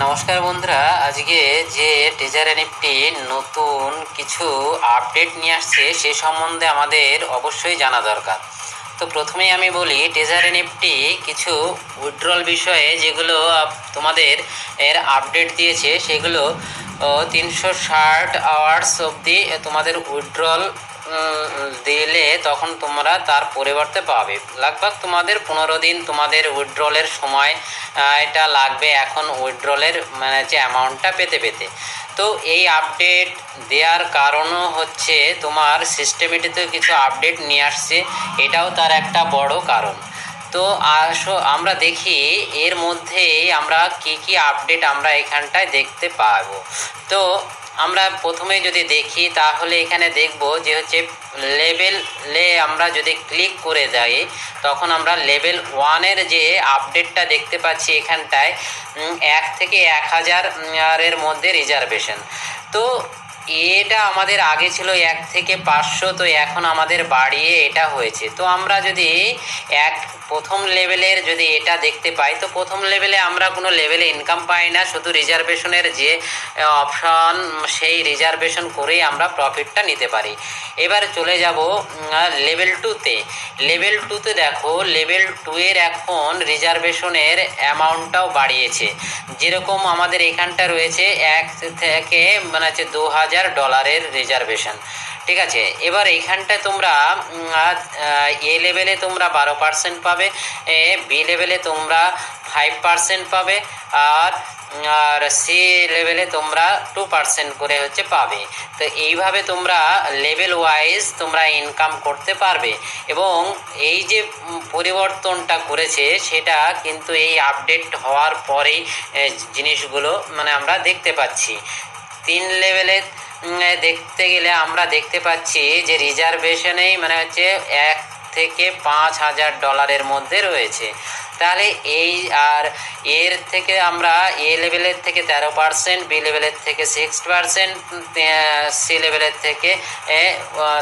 নমস্কার বন্ধুরা, আজকে যে টেজার এনএফটি নতুন কিছু আপডেট নিয়ে আসছে, সে সম্বন্ধে আমাদের অবশ্যই জানা দরকার। তো প্রথমেই আমি বলি টেজার এনএফটি কিছু উইথড্রল বিষয়ে যেগুলো তোমাদের এর আপডেট দিয়েছে, সেগুলো তিনশো ষাট আওয়ার্স অবধি তোমাদের উইথড্রল দিলে তখন তোমরা তার পরিবর্তে পাবে। লাগভাগ তোমাদের পনেরো দিন তোমাদের উইথড্রলের সময় এটা লাগবে এখন উইথড্রলের মানে যে অ্যামাউন্টটা পেতে পেতে। তো এই আপডেট দেওয়ার কারণও হচ্ছে তোমার সিস্টেমেটিতে কিছু আপডেট নিয়ে আসছে। এটাও তার একটা বড় কারণ। তো আসো, আমরা দেখি এর মধ্যে আমরা কি কি আপডেট আমরা এখানটায় দেখতে পাবো। তো আমরা প্রথমে যদি দেখি, তাহলে এখানে দেখব যে হচ্ছে লেভেলে আমরা যদি ক্লিক করে যাই, তখন আমরা লেভেল ওয়ানের যে আপডেটটা দেখতে পাচ্ছি এখানটায় এক থেকে এক হাজারের মধ্যে রিজার্ভেশন। তো এটা আমাদের আগে ছিল এক থেকে পাঁচশো, তো এখন আমাদের বাড়িয়ে এটা হয়েছে। তো আমরা যদি এক প্রথম লেভেলের যদি এটা দেখতে পাই, তো প্রথম লেভেলে আমরা কোনো লেভেলে ইনকাম পাই না, শুধু রিজার্ভেশনের যে অপশন সেই রিজার্ভেশন করেই আমরা প্রফিটটা নিতে পারি। এবার চলে যাব লেভেল টুতে লেভেল টুতে দেখো লেভেল টু এর এখন রিজার্ভেশনের অ্যামাউন্টটাও বাড়িয়েছে। যেরকম আমাদের এখানটা রয়েছে, এক থেকে মানে হচ্ছে দু হাজার ডলারের রিজার্ভেশন ঠিক আছে? এবার এইখানটায় তোমরা এ লেভেলে তোমরা বারো পার্সেন্ট পাবে বি লেভেলে তোমরা ফাইভ পার্সেন্ট পাবে, আর আর সি লেভেলে তোমরা টু পার্সেন্ট করে হচ্ছে পাবে। তো এইভাবে তোমরা লেভেল ওয়াইজ তোমরা ইনকাম করতে পারবে। এবং এই যে পরিবর্তনটা করেছে, সেটা কিন্তু এই আপডেট হওয়ার পরেই জিনিসগুলো মানে আমরা দেখতে পাচ্ছি। তিন লেভেলে দেখতে গেলে আমরা দেখতে পাচ্ছি যে রিজার্ভেশনেই মানে হচ্ছে এক থেকে পাঁচ হাজার ডলারের মধ্যে রয়েছে। তাহলে এই আর এর থেকে আমরা এ লেভেলের থেকে তেরো পার্সেন্ট বি লেভেলের থেকে সিক্স পার্সেন্ট সি লেভেলের থেকে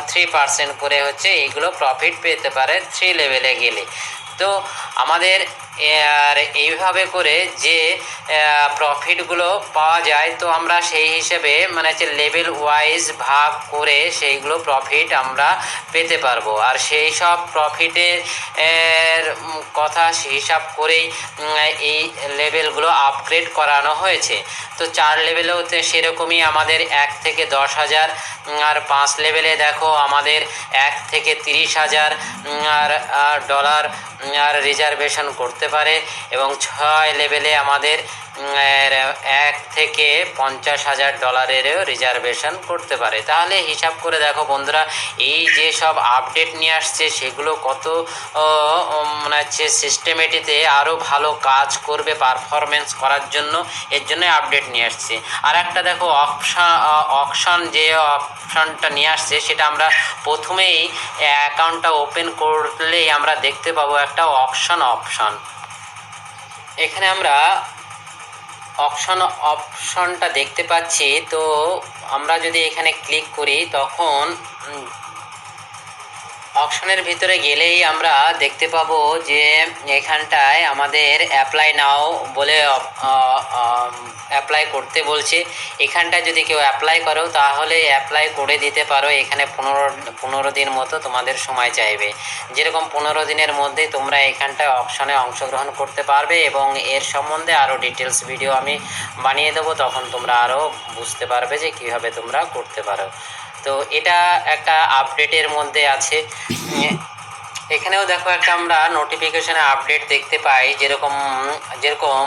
থ্রি পার্সেন্ট করে হচ্ছে এইগুলো প্রফিট পেতে পারে থ্রি লেভেলে গেলে। তো আমাদের, আর এইভাবে করে যে প্রফিটগুলো পাওয়া যায়, তো আমরা সেই হিসেবে মানে হচ্ছে লেভেল ওয়াইজ ভাগ করে সেইগুলো প্রফিট আমরা পেতে পারব। আর সেই সব প্রফিটের কথা হিসাব করেই এই লেভেলগুলো আপগ্রেড করানো হয়েছে। তো চার লেভেলেও সেরকমই আমাদের এক থেকে দশ হাজার আর পাঁচ লেভেলে দেখো আমাদের এক থেকে তিরিশ হাজার আর ডলার রিজার্ভেশন করতে পারে এবং ছয় লেভেলে আমাদের এক থেকে পঞ্চাশ হাজার ডলারেরও রিজার্ভেশন করতে পারে। তাহলে হিসাব করে দেখো বন্ধুরা, এই যে সব আপডেট নিয়ে আসছে, সেগুলো কত মানে হচ্ছে সিস্টেমেটিতে আরও ভালো কাজ করবে পারফরমেন্স করার জন্য, এর জন্য আপডেট নিয়ে আসছে। আর একটা দেখো অপশান অপশান যে অপশানটা নিয়ে আসছে, সেটা আমরা প্রথমেই অ্যাকাউন্টটা ওপেন করলেই আমরা দেখতে পাবো একটা অপশন অপশন এখানে আমরা অপশন অপশনটা দেখতে পাচ্ছি তো আমরা যদি এখানে ক্লিক করি তখন অপশনের ভিতরে গেলেই আমরা দেখতে পাবো যে এখানটায় আমাদের অ্যাপ্লাই নাও বলে অ্যাপ্লাই করতে বলছে। এখানটায় যদি কেউ অ্যাপ্লাই করো, তাহলে অ্যাপ্লাই করে দিতে পারো। এখানে পনেরো পনেরো দিন মতো তোমাদের সময় চাইবে। যেরকম পনেরো দিনের মধ্যে তোমরা এখানটায় অপশনে অংশগ্রহণ করতে পারবে এবং এর সম্বন্ধে আরও ডিটেলস ভিডিও আমি বানিয়ে দেবো, তখন তোমরা আরও বুঝতে পারবে যে কীভাবে তোমরা করতে পারো। তো এটা একটা আপডেটের মধ্যে আছে। এখানেও দেখো একটা আমরা নোটিফিকেশনে আপডেট দেখতে পাই, যেরকম যেরকম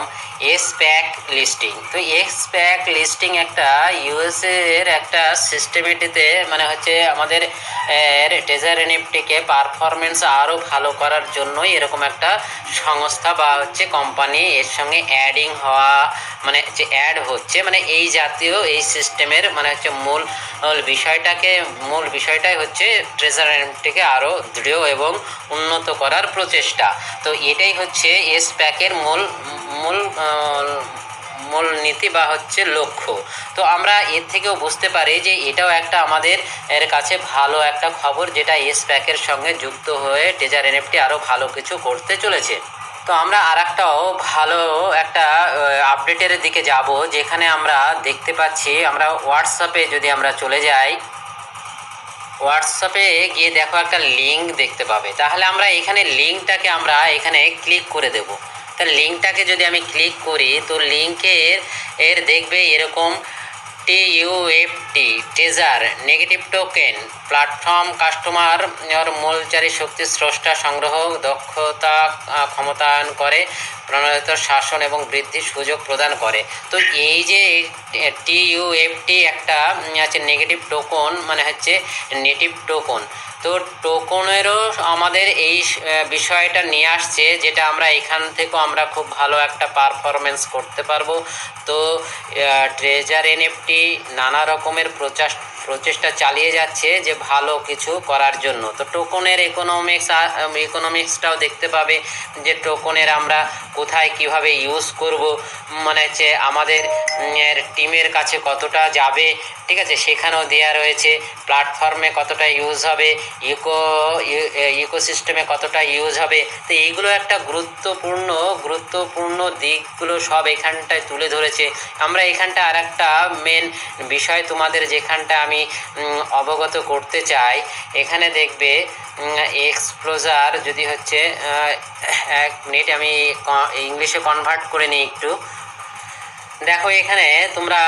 এস প্যাক লিস্টিং তো এস প্যাক লিস্টিং একটা ইউএসএ এর একটা সিস্টেমেটিতে মানে হচ্ছে আমাদের, এর টেজার এনএফটিকে পারফরমেন্স আরও ভালো করার জন্যই এরকম একটা সংস্থা বা হচ্ছে কোম্পানি এর সঙ্গে অ্যাডিং হওয়া মানে যে অ্যাড হচ্ছে মানে এই জাতীয় এই সিস্টেমের মানে হচ্ছে মূল বিষয়টাকে, মূল বিষয়টাই হচ্ছে ট্রেজার এনএফটিকে আরও দৃঢ় এবং উন্নত করার প্রচেষ্টা। তো এটাই হচ্ছে এস প্যাকের মূল মূল মূল নীতি বা হচ্ছে লক্ষ্য। তো আমরা এর থেকেও বুঝতে পারি যে এটাও একটা আমাদের এর কাছে ভালো একটা খবর যেটা এস প্যাকের সঙ্গে যুক্ত হয়ে টেজার এনএফটি আরও ভালো কিছু করতে চলেছে। তো আমরা আর একটাও ভালো একটা আপডেটের দিকে যাব যেখানে আমরা দেখতে পাচ্ছি, আমরা হোয়াটসঅ্যাপে যদি আমরা চলে যাই হোয়াটসঅ্যাপে গিয়ে দেখো একটা লিঙ্ক দেখতে পাবে। তাহলে আমরা এখানে লিঙ্কটাকে আমরা এখানে ক্লিক করে দেব। তা লিঙ্কটাকে যদি আমি ক্লিক করি, তো লিঙ্কের এর দেখবে এরকম টি ইউএফটি টেজার নেগেটিভ টোকেন প্ল্যাটফর্ম কাস্টমার মূলচারী শক্তি স্রষ্টা, সংগ্রহ, দক্ষতা ক্ষমতায়ন করে প্রণয়িত শাসন এবং বৃদ্ধির সুযোগ প্রদান করে। তো এই যে টি ইউএফটি একটা আছে নেগেটিভ টোকন মানে হচ্ছে নেটিভ টোকন তো টোকনেরও আমাদের এই বিষয়টা নিয়ে আসছে, যেটা আমরা এখান থেকেও আমরা খুব ভালো একটা পারফরমেন্স করতে পারব। তো ট্রেজার এনএফটি নানা রকমের প্রচাস প্রচেষ্টা চালিয়ে যাচ্ছে যে ভালো কিছু করার জন্য। তো টোকনের ইকোনমিক্স ইকোনমিক্সটাও দেখতে পাবে যে টোকনের আমরা কোথায় কীভাবে ইউজ করব। মানে হচ্ছে আমাদের টিমের কাছে কতটা যাবে, ঠিক আছে? সেখানেও দেওয়া রয়েছে প্ল্যাটফর্মে কতটা ইউজ হবে ইকো ইকোসিস্টেমে কতটা ইউজ হবে। তো এইগুলো একটা গুরুত্বপূর্ণ গুরুত্বপূর্ণ দিকগুলো সব এখানটায় তুলে ধরেছে। আমরা এখানটা আর একটা মেন বিষয় তোমাদের যেখানটা আমি উম, অবগত করতে চাই। এখানে দেখবে এক্সপ্লোজার যদি হচ্ছে এক মিনিট আমি ইংলিশে কনভার্ট করে নিই একটু। দেখো এখানে তোমরা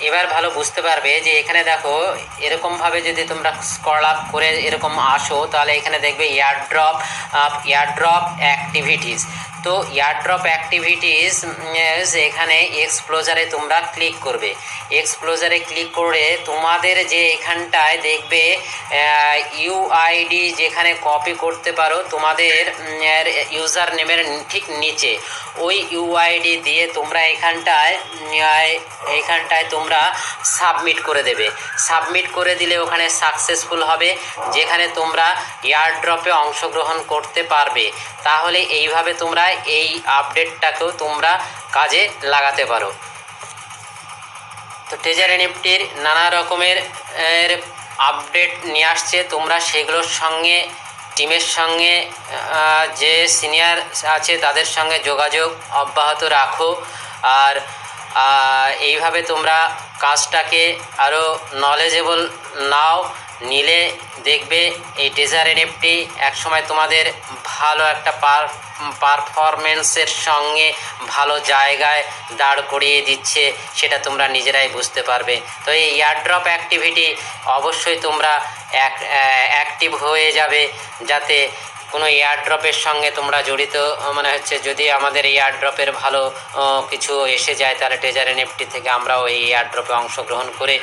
এবার ভালো বুঝতে পারবে যে এখানে দেখো এরকমভাবে যদি তোমরা স্কল আপ করে এরকম আসো, তাহলে এখানে দেখবে এয়ারড্রপ এয়ারড্রপ অ্যাক্টিভিটিস তো এয়ারড্রপ অ্যাক্টিভিটিস এখানে এক্সপ্লোজারে তোমরা ক্লিক করবে। এক্সপ্লোজারে ক্লিক করে তোমাদের যে এখানটায় দেখবে ইউআইডি যেখানে কপি করতে পারো, তোমাদের ইউজার নেমের ঠিক নিচে। ওই ইউআইডি দিয়ে তোমরা এখানটায় আই- এইখানটায় তোমরা সাবমিট করে দেবে। সাবমিট করে দিলে ওখানে সাকসেসফুল হবে, যেখানে তোমরা এয়ারড্রপে অংশগ্রহণ করতে পারবে। তাহলে এইভাবে তোমরা এই আপডেটটাকেও তোমরা কাজে লাগাতে পারো। তো ট্রেজার এনএফটির নানা রকমের আপডেট নিয়ে আসছে। তোমরা সেগুলোর সঙ্গে টিমের সঙ্গে যে সিনিয়র আছে তাদের সঙ্গে যোগাযোগ অব্যাহত রাখো। আর এইভাবে তোমরা কাজটাকে আরও নলেজেবল নাও, নিলে দেখবে এই ট্রেজার এনএফটি একসময় তোমাদের ভালো একটা পার পারফরমেন্সের সঙ্গে ভালো জায়গায় দাঁড় করিয়ে দিচ্ছে, সেটা তোমরা নিজেরাই বুঝতে পারবে। তো এই এয়ারড্রপ অ্যাক্টিভিটি অবশ্যই তোমরা অ্যাক্টিভ হয়ে যাবে, যাতে কোনো এয়ারড্রপের সঙ্গে তোমরা জড়িত মানে হচ্ছে যদি আমাদের এয়ারড্রপের ভালো কিছু এসে যায়, তাহলে ট্রেজার এনএফটি থেকে আমরাও ওই এয়ারড্রপে অংশগ্রহণ করে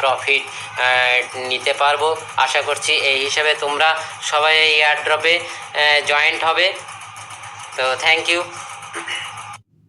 প্রফিট নিতে পারব। আশা করছি এই হিসাবে তোমরা সবাই এই এয়ারড্রপে জয়েন্ট হবে। তো থ্যাংক ইউ